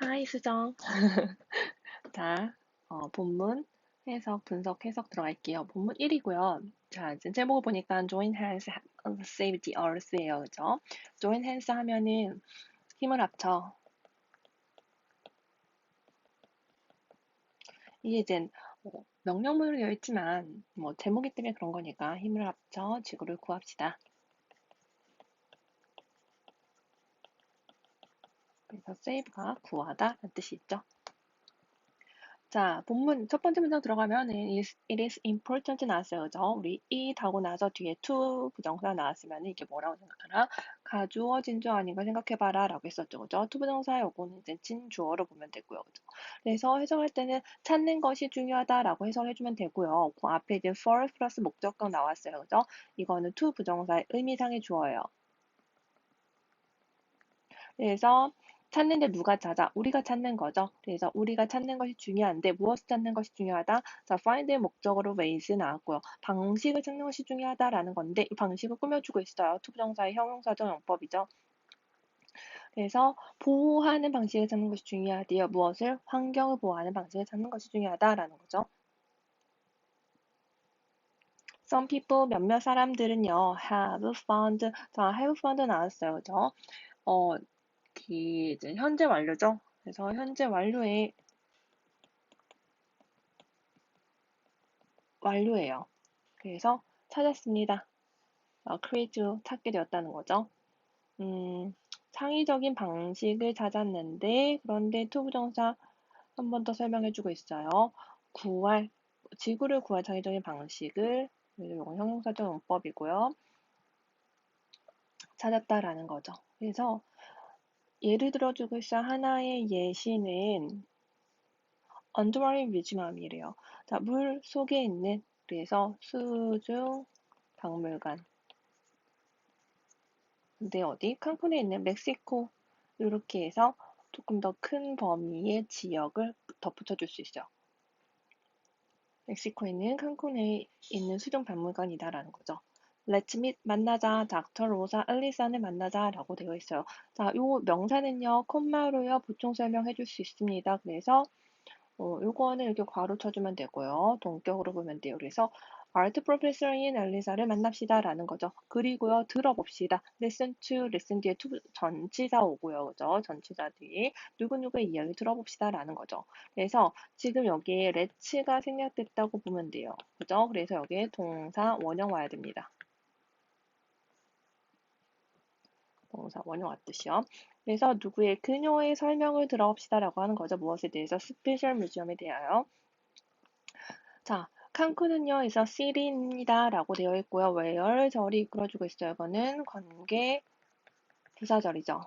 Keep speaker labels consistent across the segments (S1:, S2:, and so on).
S1: 하이, 수정. 자, 어, 본문 해석, 분석, 해석 들어갈게요. 본문 1이고요. 자, 이제 제목을 보니까 join hands, save the earth예요. 그죠? join hands 하면은 힘을 합쳐. 이게 이제 뭐 명령문으로 되어 있지만 뭐 제목이 때문에 그런 거니까 힘을 합쳐 지구를 구합시다. 그래서 save가 구하다 라는 뜻이 있죠. 자, 본문 첫 번째 문장 들어가면 it is important 나왔어요. 우리 it 하고 나서 뒤에 to 부정사 나왔으면 이게 뭐라고 생각하나? 가주어 진주어 아닌가 생각해봐라 라고 했었죠. 그죠? to 부정사 요거는 이제 진주어로 보면 되고요. 그죠? 그래서 해석할 때는 찾는 것이 중요하다 라고 해석해주면 되고요. 그 앞에 이제 for 플러스 목적격 나왔어요. 그죠? 이거는 to 부정사의 의미상의 주어예요. 그래서 찾는데 누가 찾아? 우리가 찾는 거죠. 그래서 우리가 찾는 것이 중요한데 무엇을 찾는 것이 중요하다? 자, find의 목적으로 ways 나왔고요. 방식을 찾는 것이 중요하다라는 건데 이 방식을 꾸며주고 있어요. 투부정사의 형용사적 용법이죠. 그래서 보호하는 방식을 찾는 것이 중요하대요. 무엇을? 환경을 보호하는 방식을 찾는 것이 중요하다라는 거죠. Some people, 몇몇 사람들은요, have found, 자, have found 나왔어요. 그죠? 어, 기 이제 현재 완료죠. 그래서 현재 완료의 완료예요. 그래서 찾았습니다. 어, create 찾게 되었다는 거죠. 음, 창의적인 방식을 찾았는데 그런데 투부정사 한 번 더 설명해주고 있어요. 구할 지구를 구할 창의적인 방식을 이건 형용사적 용법이고요. 찾았다라는 거죠. 그래서 예를 들어주고 있어 하나의 예시는 underwater 뮤지엄이래요. 자, 물 속에 있는 그래서 수중 박물관. 근데 어디? 칸쿤에 있는 멕시코 이렇게 해서 조금 더 큰 범위의 지역을 덧붙여 줄 수 있어요. 멕시코에 있는 칸쿤에 있는 수중 박물관이다라는 거죠. Let's meet 만나자 닥터 로사 엘리산을 만나자라고 되어 있어요. 자, 요 명사는요 콤마로요 보충 설명해 줄 수 있습니다. 그래서 어, 요거는 이렇게 괄호 쳐주면 되고요. 동격으로 보면 돼요. 그래서 아트 프로페서인 엘리사를 만납시다 라는 거죠. 그리고요 들어봅시다. listen to, listen 뒤에 to 전치사 오고요. 그죠? 전치사 뒤에 누구누구의 이야기 들어봅시다 라는 거죠. 그래서 지금 여기에 let's가 생략됐다고 보면 돼요. 그죠? 그래서 여기에 동사 원형 와야 됩니다. 동사 원형 왔듯이요. 그래서 누구의 그녀의 설명을 들어봅시다라고 하는 거죠. 무엇에 대해서 스페셜 뮤지엄에 대하여. 자, 칸쿤은요, 이서 시리입니다라고 되어 있고요. where 절이 이끌어주고 있어요. 이거는 관계 부사절이죠.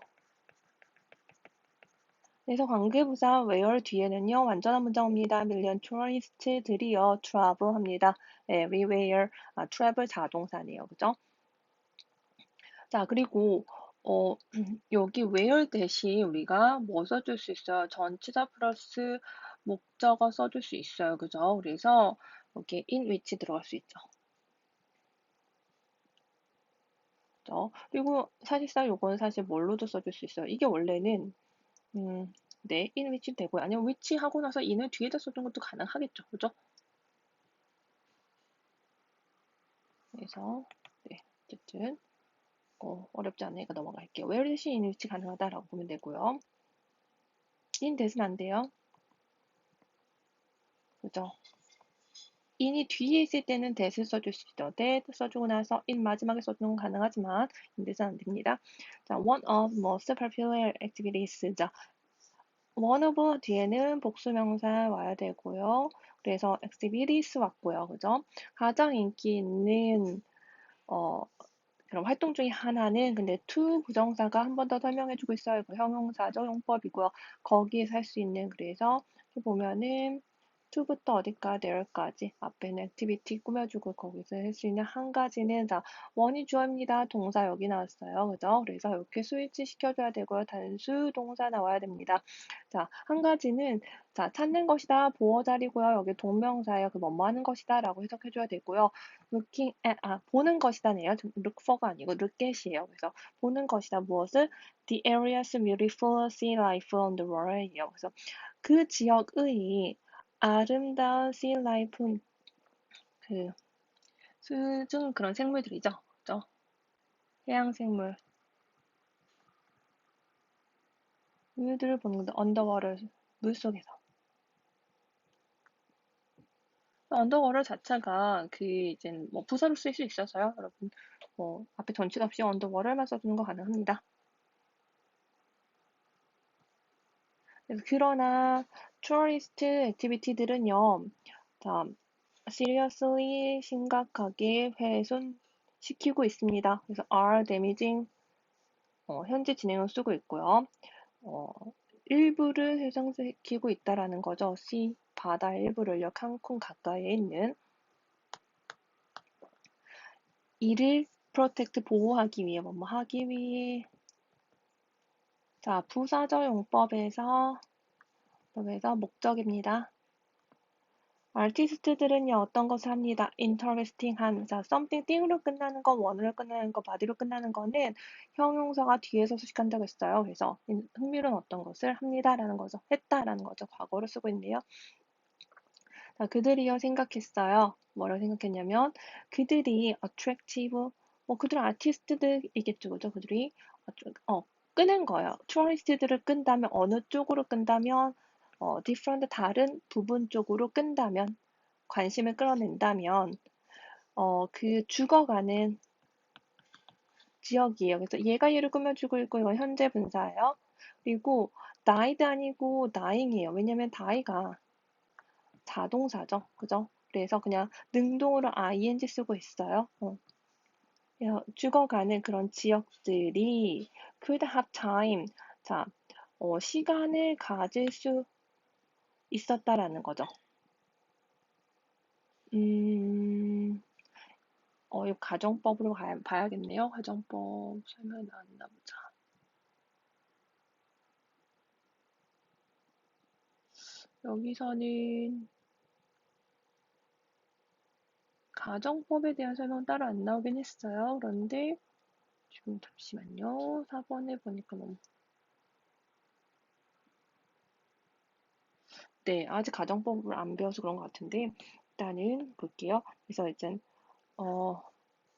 S1: 그래서 관계부사 where 뒤에는요 완전한 문장 옵니다. 밀리언 투어리스트들이요 travel 합니다. everywhere 아, travel 자동사네요. 그죠? 자 그리고 어, 여기 where 대신 우리가 뭐 써줄 수 있어요? 전치사 플러스 목적어 써줄 수 있어요. 그죠? 그래서 여기 in which 들어갈 수 있죠. 그죠? 그리고 사실상 요거는 사실 뭘로도 써줄 수 있어요. 이게 원래는 음, 네, in which 되고요. 아니면 which 하고 나서 in을 뒤에다 써준 것도 가능하겠죠. 그죠? 그래서 네, 어쨌든 어, 어렵지 않으니까 넘어갈게요. where 대신 which 가능하다라고 보면 되고요. in 대신 안 돼요. 그죠? in이 뒤에 있을 때는 that을 써줄 수 있죠. that 써주고 나서 in 마지막에 써주는 건 가능하지만 in 대신 안 됩니다. 자, one of most popular activities. 자, one of 뒤에는 복수명사 와야 되고요. 그래서 activities 왔고요. 그죠? 가장 인기 있는 어, 그럼 활동 중에 하나는 근데 to 부정사가 한 번 더 설명해주고 있어요. 그 형용사적 용법이고요. 거기에 살수 있는 그래서 보면은 to부터 어디까 there까지 앞에는 activity 꾸며주고 거기서 할 수 있는 한 가지는 자 원이 주어입니다. 동사 여기 나왔어요. 그죠? 그래서 이렇게 스위치 시켜줘야 되고요. 단수 동사 나와야 됩니다. 자, 한 가지는 자 찾는 것이다. 보어 자리고요. 여기 동명사예요. 그 뭐뭐 하는 것이다 라고 해석해줘야 되고요. looking at 아 보는 것이다네요. look for가 아니고 look at이에요. 그래서 보는 것이다. 무엇을? The area's beautiful sea life on the water예요. 그래서 그 지역의 아름다운 sea life 그 수중 그런 생물들이죠. 그죠? 해양 생물. 물들을 보는 건데 언더워터 물 속에서. 언더워터 자체가 그 이제 뭐 부사로 쓸수 있어서요. 여러분 뭐 앞에 전치가 없이 언더워터만 써주는 거 가능합니다. 그러나 tourist 액티비티들은요, 자, seriously 심각하게 훼손시키고 있습니다. 그래서 are damaging 어, 현재 진행을 쓰고 있고요. 어, 일부를 훼손시키고 있다라는 거죠. C 바다 일부를요. 칸쿤 가까이에 있는 이를 프로텍트 보호하기 위해 뭐뭐 하기 위해 자 부사적 용법에서 용법에서 목적입니다. 아티스트들은요 어떤 것을 합니다. interesting한 자 something thing으로 끝나는 거 원으로 끝나는 거 body로 끝나는 거는 형용사가 뒤에서 수식한다고 했어요. 그래서 흥미로운 어떤 것을 합니다라는 거죠. 했다라는 거죠. 과거로 쓰고 있네요. 자, 그들이요 생각했어요. 뭐라고 생각했냐면 그들이 attractive 뭐 그들은 아티스트들이겠죠. 그죠? 그들이 어, 끄는 거예요. 투어리스트들을 끈다면 어느 쪽으로 끈다면 어, different 다른 부분 쪽으로 끈다면 관심을 끌어낸다면 어, 그 죽어가는 지역이에요. 그래서 얘가 얘를 꾸며주고 있고 이건 현재 분사예요. 그리고 died 아니고 dying이에요. 왜냐면 die가 자동사죠. 그죠? 그래서 그냥 능동으로 ing 쓰고 있어요. 어. 죽어가는 그런 지역들이 could have time. 자, 어, 시간을 가질 수 있었다라는 거죠. 음, 어, 이 가정법으로 가, 봐야겠네요. 가정법 설명이 나왔나 보자. 여기서는 가정법에 대한 설명은 따로 안 나오긴 했어요. 그런데 지금 잠시만요. 4번에 보니까 너무 네, 아직 가정법을 안 배워서 그런 것 같은데 일단은 볼게요. 그래서 이제 어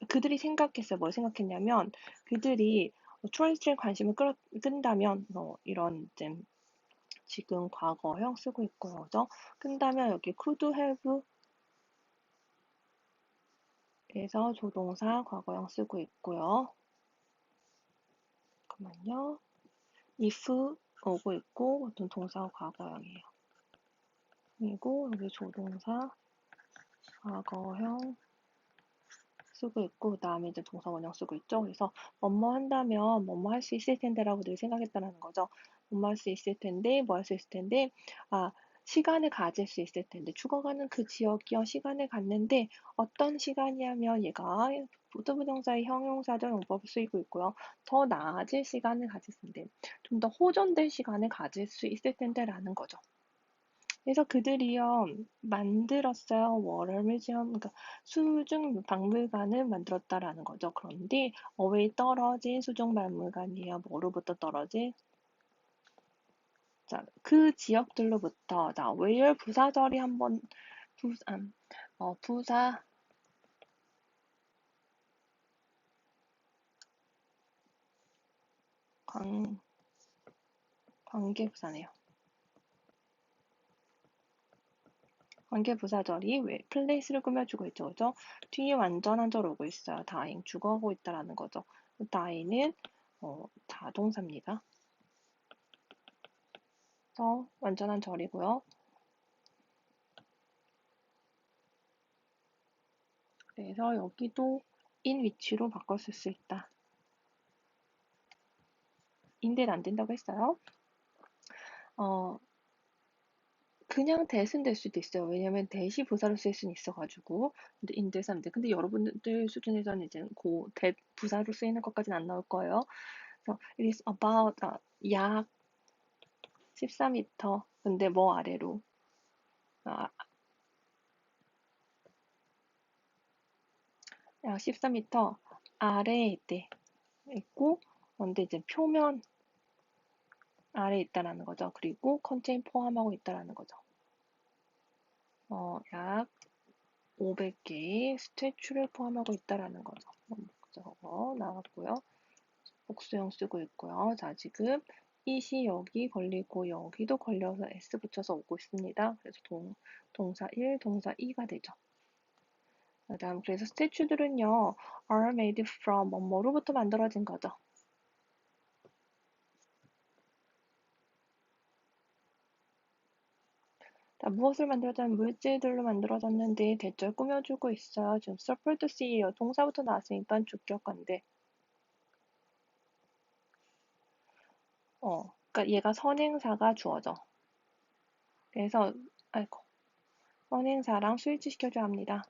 S1: 그들이 생각했어요. 뭘 생각했냐면 그들이 트랜스트에 관심을 끌어, 끈다면 어, 이런 이제 지금 과거형 쓰고 있고요. 그죠? 끈다면 여기 could have 그래서 조동사 과거형 쓰고 있고요. 잠깐만요. if 오고 있고 어떤 동사 과거형이에요. 그리고 여기 조동사 과거형 쓰고 있고 그 다음에 이제 동사 원형 쓰고 있죠. 그래서 뭐뭐 한다면 뭐뭐 할 수 있을 텐데라고 늘 생각했다는 거죠. 뭐뭐 할 수 있을 텐데 뭐 할 수 있을 텐데 아 시간을 가질 수 있을 텐데 죽어가는 그 지역이요 시간을 갖는데 어떤 시간이냐면 얘가 부부정사의 형용사적 용법을 쓰이고 있고요. 더 나아질 시간을 가질 텐데 좀 더 호전된 시간을 가질 수 있을 텐데라는 거죠. 그래서 그들이요 만들었어요. 워럴 뮤지엄 그러니까 수중 박물관을 만들었다라는 거죠. 그런데 어웨이 떨어진 수중 박물관이에요. 뭐로부터 떨어진 자, 그 지역들로부터 자, where 부사절이 한번 부사 음, 어, 부사 관 관계 부사네요. 관계부사절이 왜 플레이스를 꾸며주고 있죠, 그죠? 뒤에 완전한 절 오고 있어요. 다잉 죽어가고 있다라는 거죠. 다잉은 어, 자동사입니다. 그래서 완전한 절이고요. 그래서 여기도 in 위치로 바꿨을 수 있다. 인데는 안 된다고 했어요. 어, 그냥 대은 될 수도 있어요. 왜냐면 대시 부사로 쓸 수는 있어가지고. 근데 인대사인데. 근데 여러분들 수준에서는 이제 고, 대 부사로 쓰이는 것까지는 안 나올 거예요. 그래서 it is about 아, 약 14m. 근데 뭐 아래로? 아, 약 14m 아래에 있대. 있고, 근데 이제 표면 아래에 있다라는 거죠. 그리고 컨테인 포함하고 있다라는 거죠. 어, 약 500개의 스태츄를 포함하고 있다라는 거죠. 저거 나왔고요. 복수형 쓰고 있고요. 자, 지금 이시 여기 걸리고 여기도 걸려서 s 붙여서 오고 있습니다. 그래서 동, 동사 1, 동사 2가 되죠. 그 다음 그래서 스태츄들은요 are made from 뭐로부터 만들어진 거죠. 무엇을 만들어졌는 물질들로 만들어졌는데 대절 꾸며주고 있어요. 지금 suffered C예요. 동사부터 나왔으니까 주격관데. 어, 그러니까 얘가 선행사가 주어져. 그래서 아이고 선행사랑 수일치 시켜줘야 합니다.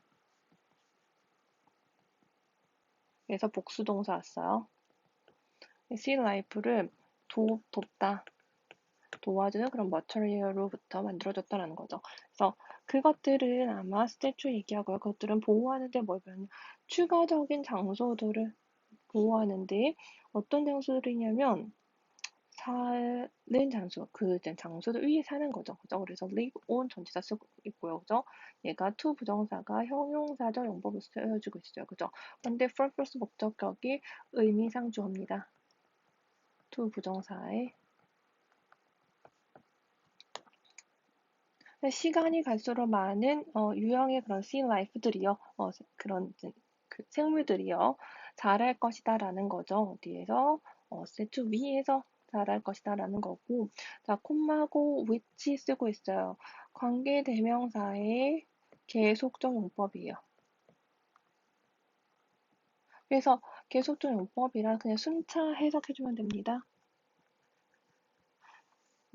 S1: 그래서 복수동사 왔어요. see life를 도, 돕다. 도와주는 그런 머처리얼로부터 만들어졌다라는 거죠. 그래서 그것들은 아마 스태츄 얘기하고요. 그것들은 보호하는데 뭘 배우냐. 추가적인 장소들을 보호하는데 어떤 장소들이냐면 사는 장소, 그 장소들 위에 사는 거죠. 그죠? 그래서 live on 전치사 쓰고 있고요. 그죠? 얘가 to 부정사가 형용사적 용법을 쓰여주고 있어요. 그죠? 근데 for plus 목적격이 의미상 주어입니다. to 부정사에 시간이 갈수록 많은 어, 유형의 그런 sea life들이요, 어, 그런 그 생물들이요, 자랄 것이다 라는 거죠. 어디에서 어, 세트 위에서 자랄 것이다 라는 거고, 자 콤마고 which 쓰고 있어요. 관계 대명사의 계속적 용법이에요. 그래서 계속적 용법이라 그냥 순차 해석해주면 됩니다.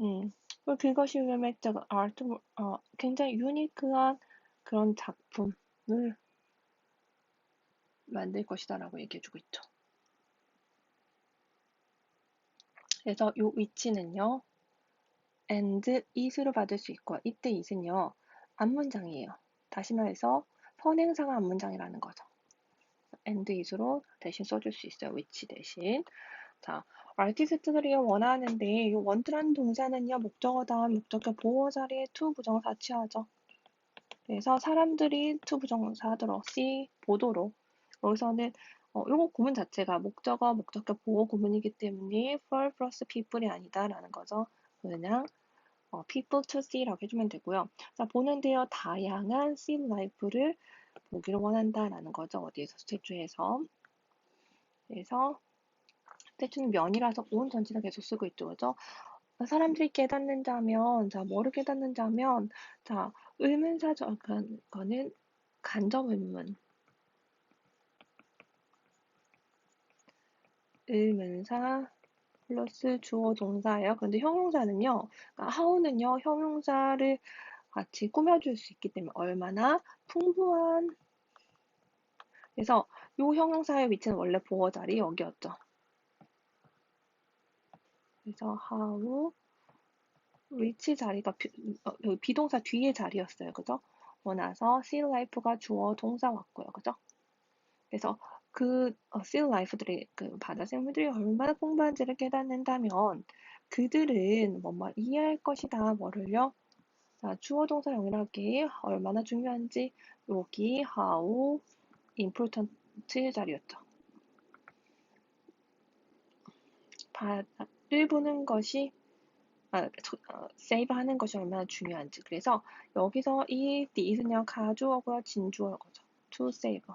S1: 음. 그것이 웨맥자가 아트, 어, 굉장히 유니크한 그런 작품을 만들 것이다 라고 얘기해주고 있죠. 그래서 이 위치는요, and is로 받을 수 있고, 이때 is는요, 앞문장이에요. 다시 말해서 선행사가 앞문장이라는 거죠. and is로 대신 써줄 수 있어요. 위치 대신. 자, 아티스트들이 원하는데 이 원트라는 동사는요 목적어 다음 목적어 보호 자리에 to 부정사 취하죠. 그래서 사람들이 to 부정사 들어 see 보도록 여기서는 어, 요거 구문 자체가 목적어 목적어 보호 구문이기 때문에 for plus people이 아니다라는 거죠. 그냥 어, people to see라고 해주면 되고요. 자 보는데요 다양한 see life를 보기를 원한다라는 거죠. 어디에서 스태츄에서 그래서 대충 면이라서 온 전체를 계속 쓰고 있죠. 그죠? 사람들이 깨닫는 자면, 자, 뭐를 깨닫는 자면, 자, 의문사죠. 그거는 간접 의문. 의문사 플러스 주어 동사예요. 근데 형용사는요, 그러니까 하우는요, 형용사를 같이 꾸며줄 수 있기 때문에 얼마나 풍부한 그래서 이 형용사의 위치는 원래 보어 자리 여기였죠. 그래서 how which 자리가 비, 어, 비동사 뒤에 자리였어요. 그죠? 원나서 see life가 주어 동사 왔고요. 그죠? 그래서 그 어, sea life들이 그 바다 생물들이 얼마나 풍부한지를 깨닫는다면 그들은 뭐뭐 이해할 것이다. 뭐를요? 자, 주어 동사 영역이 얼마나 중요한지 여기 how important 자리였죠. 바다 를 보는 것이 아, 어, 세이브 하는 것이 얼마나 중요한지. 그래서 여기서 이 this는요, 가주어고요, 진주어거죠. to save.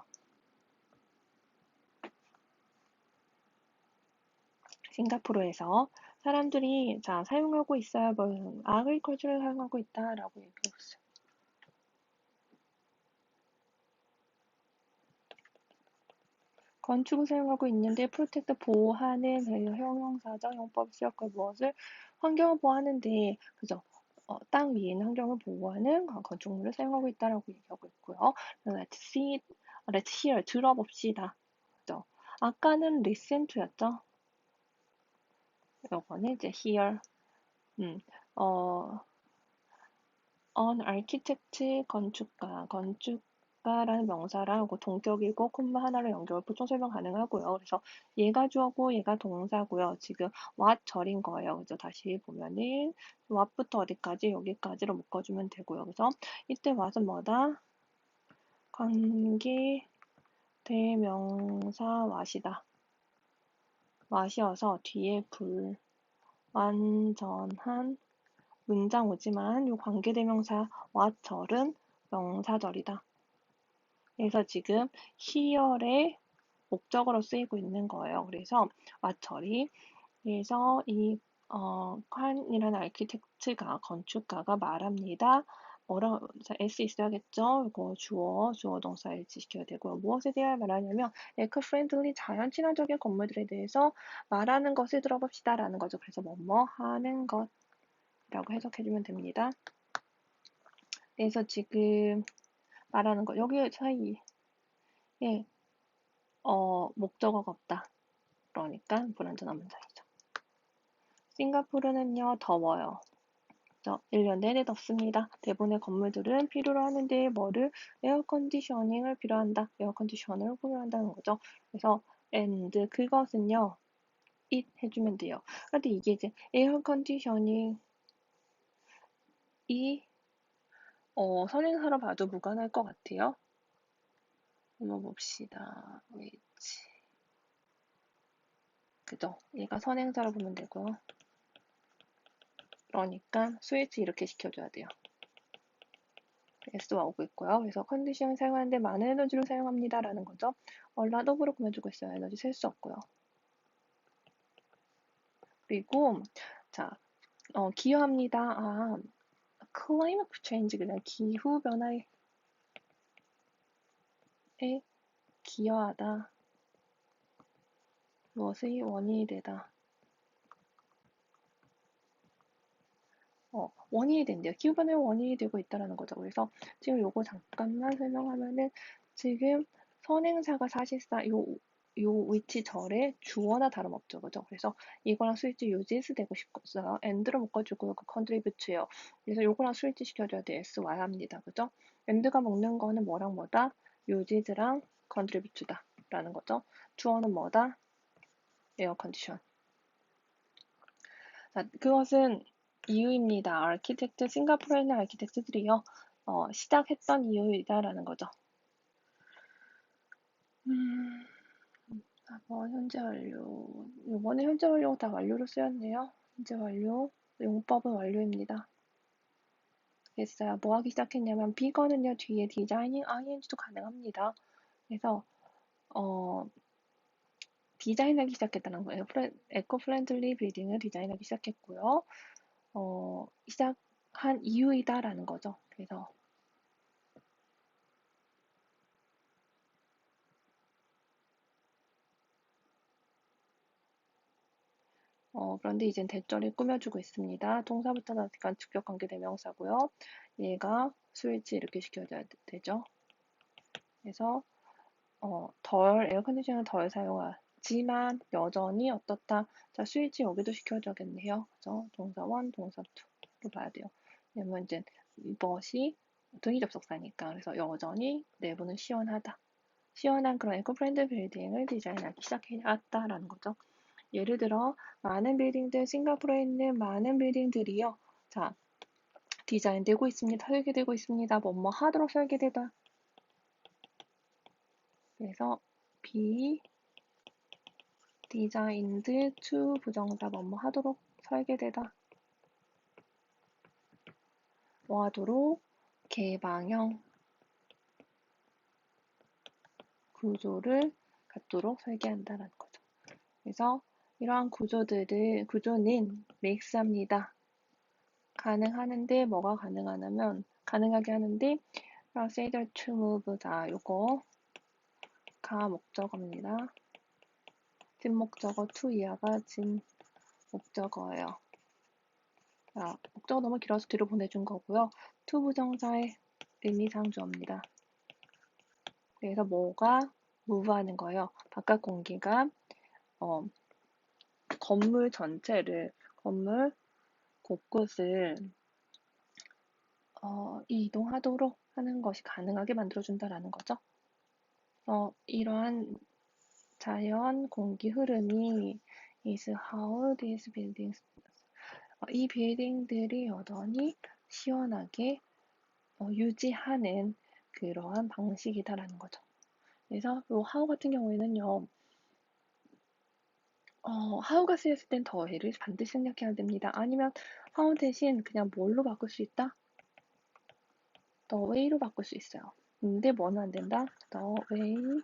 S1: 싱가포르에서 사람들이 자 사용하고 있어요. 뭐 아그리컬처를 사용하고 있다라고 얘기하고 있어요. 건축을 사용하고 있는데 프로텍트 보호하는 형용사적 용법 쓰였고 무엇을 환경을 보호하는데 그죠? 어, 땅 위에 있는 환경을 보호하는 건축물을 사용하고 있다라고 얘기하고 있고요. Let's see, let's hear 들어봅시다. 그죠? 아까는 listen to였죠. 이거는 이제 hear. 음, 어, on architect 건축가, 건축 가라는 명사랑 동격이고 콤마 하나로 연결 보충 설명 가능하고요. 그래서 얘가 주어고 얘가 동사고요. 지금 what 절인 거예요. 그래서 다시 보면은 what부터 어디까지 여기까지로 묶어주면 되고요. 그래서 이때 what은 뭐다? 관계 대명사 what이다. what이어서 뒤에 불 완전한 문장 오지만 이 관계대명사 what절은 명사절이다. 그래서 지금 here의 목적어로 쓰이고 있는 거예요. 그래서 what절이 그래서 이 어, 칸이라는 아키텍트가 건축가가 말합니다. 뭐라 s 있어야겠죠. 이거 주어, 주어 동사 일치 시켜야 되고요. 무엇에 대해 말하냐면 에코 프렌들리 자연 친화적인 건물들에 대해서 말하는 것을 들어봅시다라는 거죠. 그래서 뭐뭐 하는 것 라고 해석해 주면 됩니다. 그래서 지금 말하는 거 여기 사이에 어, 목적어가 없다. 그러니까 불완전한 문장이죠. 싱가포르는요 더워요. 1년 내내 덥습니다. 대부분의 건물들은 필요로 하는데 뭐를 에어컨디셔닝을 필요한다. 에어컨디셔너를 필요한다는 거죠. 그래서 and 그것은요 it 해주면 돼요. 근데 이게 이제 에어컨디셔닝 이 어, 선행사로 봐도 무관할 것 같아요. 한번 봅시다. which. 그죠? 얘가 선행사로 보면 되고요. 그러니까 스위치 이렇게 시켜줘야 돼요. S와 오고 있고요. 그래서 컨디션 사용하는데 많은 에너지를 사용합니다. 라는 거죠. 얼라더브로 꾸며주고 있어요. 에너지 셀 수 없고요. 그리고 자, 어, 기여합니다. 아, climate change 그냥 기후 변화에 기여하다. 무엇의 원인이 되다. 어, 원인이 된대요. 기후 변화의 원인이 되고 있다는 거죠. 그래서 지금 요거 잠깐만 설명하면은 지금 선행사가 사실상 요, 요 위치 절에 주어나 다름없죠. 그죠? 그래서 이거랑 스위치 유지스 되고 싶었어요. 엔드로 묶어주고 그 컨트리뷰트예요. 그래서 요거랑 스위치 시켜줘야 돼. S 와야 합니다. 그죠? 엔드가 먹는 거는 뭐랑 뭐다? 유지즈랑 컨트리뷰트다. 라는 거죠. 주어는 뭐다? 에어 컨디션. 자, 그것은 이유입니다. 아키텍트, 싱가포르에 있는 아키텍트들이요. 어, 시작했던 이유이다라는 거죠. 음, 뭐 현재 완료. 이번에 현재 완료가 다 완료로 쓰였네요. 현재 완료. 용법은 완료입니다. 됐어요. 뭐 하기 시작했냐면 비거는요 뒤에 디자이닝 ing도 가능합니다. 그래서 어 디자인하기 시작했다는 거예요. 에코 프렌들리 빌딩을 디자인하기 시작했고요. 어, 시작한 이유이다라는 거죠. 그래서 어, 그런데 이젠 대절이 꾸며주고 있습니다. 동사부터는 어디간 직격 관계 대명사고요. 얘가 스위치 이렇게 시켜줘야 되죠. 그래서 어, 덜 에어컨디셔너를 덜 사용하지만 여전히 어떻다. 자 스위치 여기도 시켜줘야겠네요. 그죠? 동사 1, 동사 2로 봐야 돼요. 왜냐면 이제 이것이 등위 접속사니까 그래서 여전히 내부는 시원하다. 시원한 그런 에코 프렌드 빌딩을 디자인하기 시작해왔다라는 거죠. 예를 들어 많은 빌딩들 싱가포르에 있는 많은 빌딩들이요. 자 디자인되고 있습니다. 설계되고 있습니다. 뭐뭐 하도록 설계되다. 그래서 be designed to 부정사 뭐뭐 하도록 설계되다. 뭐 하도록 개방형 구조를 갖도록 설계한다는 거죠. 그래서 이러한 구조들을 구조는 맥스합니다. 가능하는데 뭐가 가능하냐면 가능하게 하는데 proceed to move 자 요거 가 목적어입니다. 진 목적어 to 이하가 진 목적어예요. 자, 목적어 너무 길어서 뒤로 보내준 거고요. to 부정사의 의미상 주어입니다. 그래서 뭐가 move 하는 거예요. 바깥 공기가 어, 건물 전체를 건물 곳곳을 어, 이동하도록 하는 것이 가능하게 만들어준다라는 거죠. 어, 이러한 자연 공기 흐름이 is how these buildings 어, 이 빌딩들이 여전히 시원하게 어, 유지하는 그러한 방식이다라는 거죠. 그래서 이 how 같은 경우에는요. 어, how가 쓰였을 땐 더해를 반드시 생략해야 됩니다. 아니면 how 대신 그냥 뭘로 바꿀 수 있다? the way로 바꿀 수 있어요. 근데 뭐는 안 된다? the way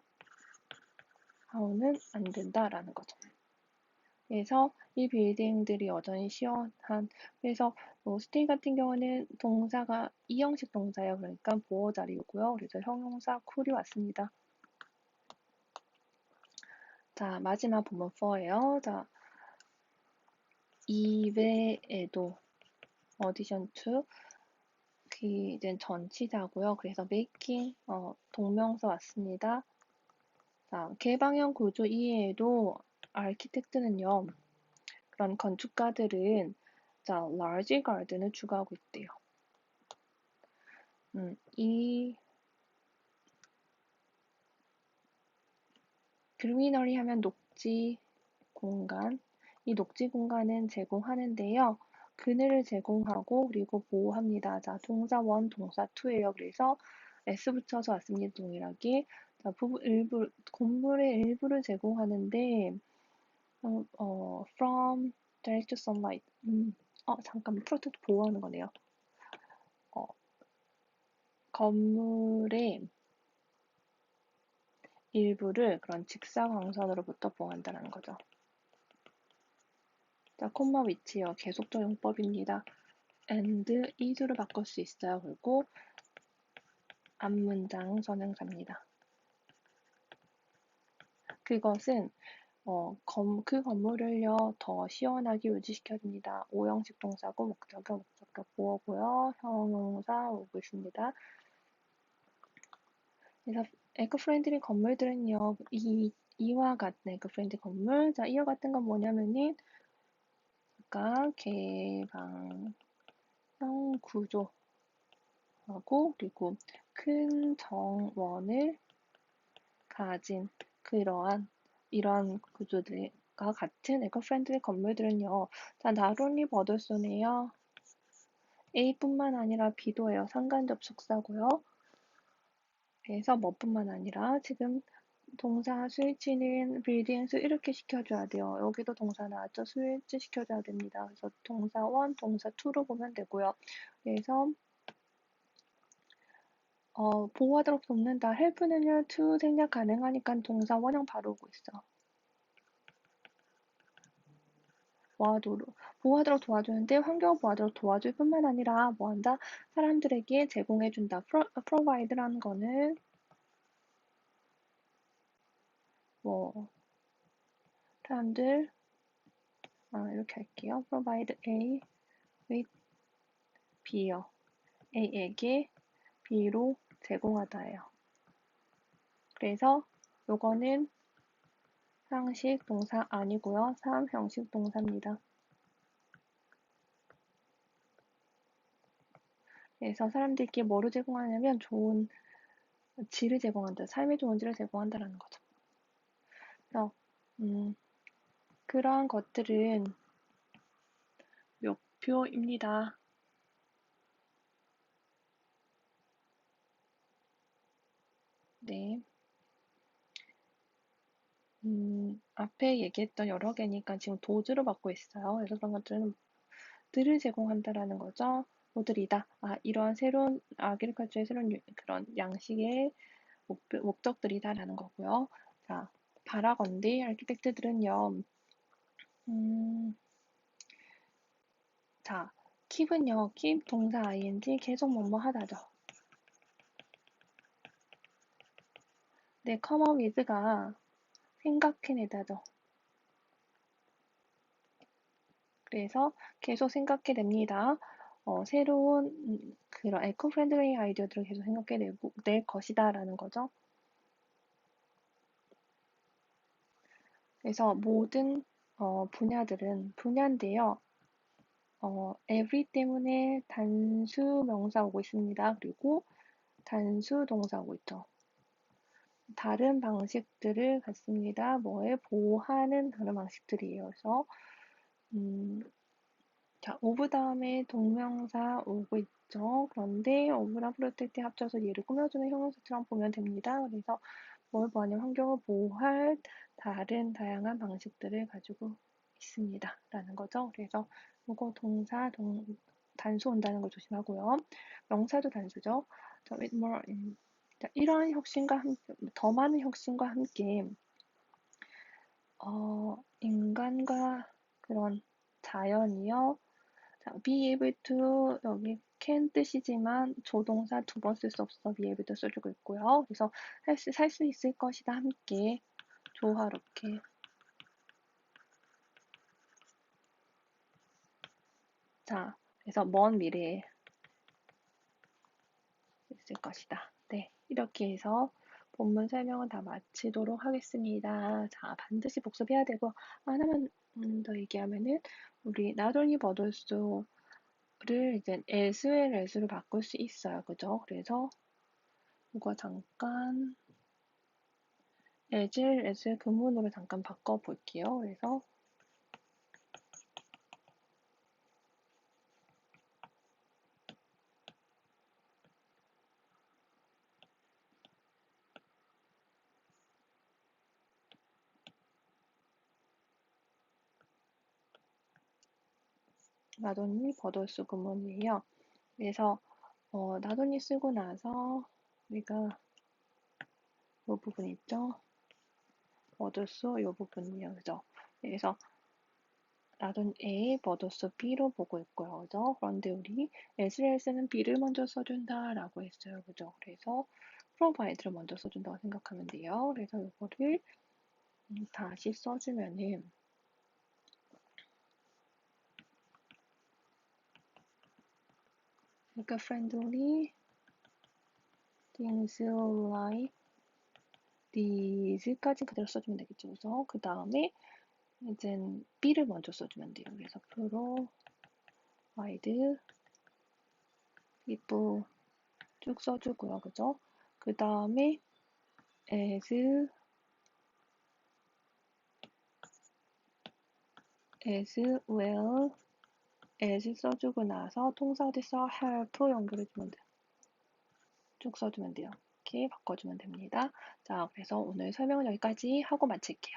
S1: how는 안 된다라는 거죠. 그래서 이 빌딩들이 여전히 시원한 그래서 뭐 stay 같은 경우는 동사가 이형식 동사예요. 그러니까 보호 자리고요. 그래서 형용사 cool이 왔습니다. 자, 마지막 부분 4예요. 자, 이외에도 audition to 그 이제 전치사고요. 그래서 making 어, 동명사 왔습니다. 자, 개방형 구조 이외에도 아키텍트는요. 그런 건축가들은 자, large garden을 추구하고 있대요. 음, 이 그리너리 하면 녹지 공간, 이 녹지 공간은 제공하는데요. 그늘을 제공하고 그리고 보호합니다. 자, 동사 원, 동사 투예요. 그래서 s 붙여서 왔습니다. 동일하게. 자, 부분 일부 건물의 일부를 제공하는데 어, 어 from direct sunlight. 음, 어, 잠깐 프로젝트 보호하는 거네요. 어, 건물의 일부를 그런 직사광선으로부터 보호한다는 거죠. 자, 콤마 위치요. 계속적 용법입니다. and, is로 바꿀 수 있어요. 그리고 앞문장 선행사입니다. 그것은 어, 검, 그 건물을요 더 시원하게 유지시켜줍니다. 오형식 동사고 목적어 목적어 보어고요. 형용사 오고 있습니다. 그래서 에코프렌드리 건물들은요, 이, 이와 같은 에코프렌드 건물. 자, 이와 같은 건 뭐냐면은, 아까 개방형 구조하고, 그리고 큰 정원을 가진 그러한, 이러한 구조들과 같은 에코프렌드리 건물들은요, 자, 나론리 버들소네요. A뿐만 아니라 B도예요. 상간 접속사고요. 그래서 뭐뿐만 아니라 지금 동사 스위치는 빌딩스 이렇게 시켜줘야 돼요. 여기도 동사 나왔죠? 스위치 시켜줘야 됩니다. 그래서 동사 1, 동사 2로 보면 되고요. 그래서 어, 보호하도록 돕는다. 헬프는요, to 생략 가능하니까 동사 원형 바로 오고 있어. 보호하도록, 보호하도록 도와주는데 환경을 보호하도록 도와줄 뿐만 아니라 뭐 한다? 사람들에게 제공해준다. 프로, provide라는 거는 뭐 사람들 아, 이렇게 할게요. provide A with B요. A에게 B로 제공하다예요. 그래서 요거는 상식 동사 아니고요. 사형식 동사입니다. 그래서 사람들께 뭐를 제공하냐면 좋은 질을 제공한다. 삶의 좋은 질을 제공한다라는 거죠. 그래서 음, 그러한 것들은 목표입니다. 네. 음, 앞에 얘기했던 여러 개니까 지금 도주를 받고 있어요. 그래서 그런 것들은 들을 제공한다라는 거죠. 모들이다. 아, 이러한 새로운 아기리컬처의 새로운 그런 양식의 목 적, 들이다라는 거고요. 자, 바라건대 아키텍트들은요. 음, 자, 킵은요. 킵 동사 ing 계속 뭐뭐 하다죠. 네, come with가 생각해내다죠. 그래서 계속 생각해 냅니다. 어, 새로운 음, 그런 에코 프렌들리 아이디어들을 계속 생각해 낼 것이다 라는 거죠. 그래서 모든 어, 분야들은 분야인데요. 어, every 때문에 단수 명사 오고 있습니다. 그리고 단수 동사 오고 있죠. 다른 방식들을 갖습니다. 뭐에 보호하는 다른 방식들이에요. 그래서 음, 자, 오브 다음에 동명사 오고 있죠. 그런데 오브랑 프로텍트 합쳐서 얘를 꾸며주는 형용사처럼 보면 됩니다. 그래서 뭘 보하냐면 환경을 보호할 다른 다양한 방식들을 가지고 있습니다. 라는 거죠. 그래서 이거 동사, 동, 단수 온다는 걸 조심하고요. 명사도 단수죠. 자, with more, 자, 이러한 혁신과 함께, 더 많은 혁신과 함께 어, 인간과 그런 자연이요. 자, be able to 여기 can 뜻이지만 조동사 두 번 쓸 수 없어 be able to 써주고 있고요. 그래서 살수 있을 것이다 함께 조화롭게 자, 그래서 먼 미래에 있을 것이다. 네, 이렇게 해서 본문 설명은 다 마치도록 하겠습니다. 자, 반드시 복습해야 되고 하나만 음, 더 얘기하면은 우리 but also를 이제 well as로 바꿀 수 있어요. 그죠? 그래서 이거 잠깐 well as 근문으로 잠깐 바꿔볼게요. 그래서 나돈이 버더스 구문이에요. 그래서 어, 나돈이 쓰고 나서 우리가 이 부분 있죠? 버더스 이 부분이에요. 그죠? 그래서 나돈 A, 버더스 B로 보고 있고요. 그죠? 그런데 우리 SLS는 B를 먼저 써준다 라고 했어요. 그죠? 그래서 프로바이드를 먼저 써준다고 생각하면 돼요. 그래서 이거를 다시 써주면은 그러니까 friendly things like these까지 그대로 써주면 되겠죠. 그래서 그 다음에 이제 B를 먼저 써주면 돼요. 그래서 provide people 쭉 써주고요. 그죠? 그 다음에 as as well as 써주고 나서 동사 어디서 help 연결해주면 돼요. 쭉 써주면 돼요. 이렇게 바꿔주면 됩니다. 자, 그래서 오늘 설명은 여기까지 하고 마칠게요.